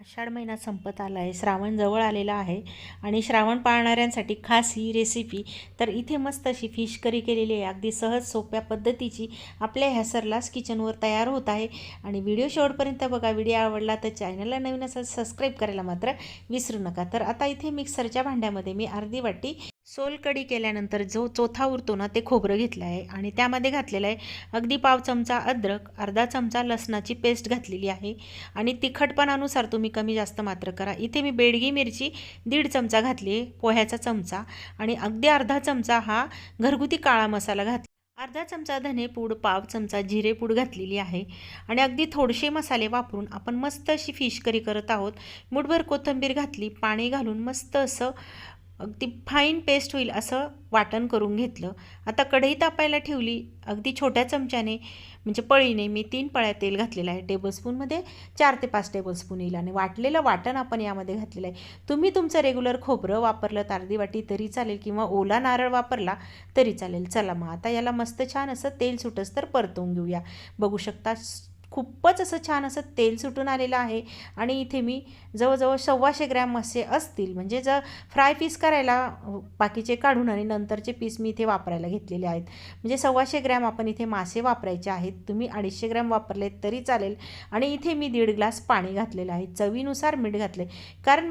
आषाढ महिना संपत आला आहे श्रावण जवळ आलेला आहे आणि श्रावण पाळणाऱ्यांसाठी खास ही रेसिपी तर इथे मस्त अशी फिश करी केलेली आहे. अगदी सहज सोप्या पद्धतीची आपल्या ह्या सरलास किचनवर तयार होत आहे. आणि व्हिडिओ शेवटपर्यंत बघा. व्हिडिओ आवडला तर चॅनलला नवीन असेल सबस्क्राईब करायला मात्र विसरू नका. तर आता इथे मिक्सरच्या भांड्यामध्ये मी अर्धी वाटी सोलकडी केल्यानंतर जो चोथा उरतो ना ते खोबरं घेतलं आहे आणि त्यामध्ये घातलेलं आहे अगदी पाव चमचा अद्रक अर्धा चमचा लसणाची पेस्ट घातलेली आहे आणि तिखटपणानुसार तुम्ही कमी जास्त मात्र करा. इथे मी बेडगी मिरची दीड चमचा घातली आहे पोह्याचा चमचा आणि अगदी अर्धा चमचा हा घरगुती काळा मसाला घातला. अर्धा चमचा धनेपूड पाव चमचा जिरेपूड घातलेली आहे आणि अगदी थोडेसे मसाले वापरून आपण मस्त अशी फिश करी करत आहोत. मुठभर कोथिंबीर घातली पाणी घालून मस्त असं अगदी फाईन पेस्ट होईल असं वाटण करून घेतलं. आता कढई तापायला ठेवली अगदी छोट्या चमच्याने म्हणजे पळीने मी तीन पळ्या तेल घातलेलं आहे. टेबलस्पूनमध्ये चार ते पाच टेबलस्पून येईल आणि वाटलेलं वाटण आपण यामध्ये घातलेलं आहे. तुम्ही तुमचं रेग्युलर खोबरं वापरलं तर अर्धी वाटी तरी चालेल किंवा ओला नारळ वापरला तरी चालेल. चला मग आता याला मस्त छान असं तेल सुटस तर परतवून घेऊया. बघू शकता खूपच असं छान असं तेल सुटून आलेलं आहे. आणि इथे मी जवळजवळ सव्वाशे ग्रॅम मासे असतील म्हणजे जर फ्राय पीस करायला बाकीचे काढून आणि नंतरचे पीस मी इथे वापरायला घेतलेले आहेत. म्हणजे सव्वाशे ग्रॅम आपण इथे मासे वापरायचे आहेत. तुम्ही अडीचशे ग्रॅम वापरले तरी चालेल. आणि इथे मी दीड ग्लास पाणी घातलेलं आहे. चवीनुसार मीठ घातले कारण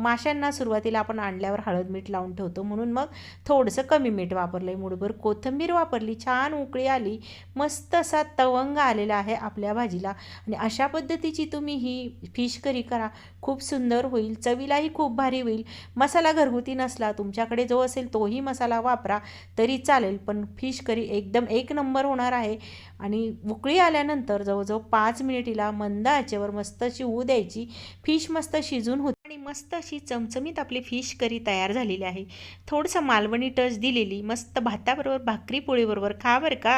माशांना सुरुवातीला आपण आणल्यावर हळद मीठ लावून ठेवतो. म्हणून मग थोडंसं कमी मीठ वापरलं आहे मुठभर कोथिंबीर वापरली. छान उकळी आली. मस्त असा तवंग आलेला आहे आपल्या भाजीला. आणि अशा पद्धतीची तुम्ही ही फिश करी करा. खूप सुंदर होईल. चवीलाही खूप भारी होईल. मसाला घरगुती नसला तुमच्याकडे जो असेल तोही मसाला वापरा तरी चालेल. पण फिश करी एकदम एक नंबर होणार आहे. आणि उकळी आल्यानंतर जवळजवळ पाच मिनिटीला मंद आचेवर मस्त अशी द्यायची. फिश मस्त शिजून होती. आणि मस्त अशी चमचमीत आपली फिश करी तयार झालेली आहे. थोडंसं मालवणी टच दिलेली. मस्त भाताबरोबर भाकरी पोळीबरोबर खा बरं का.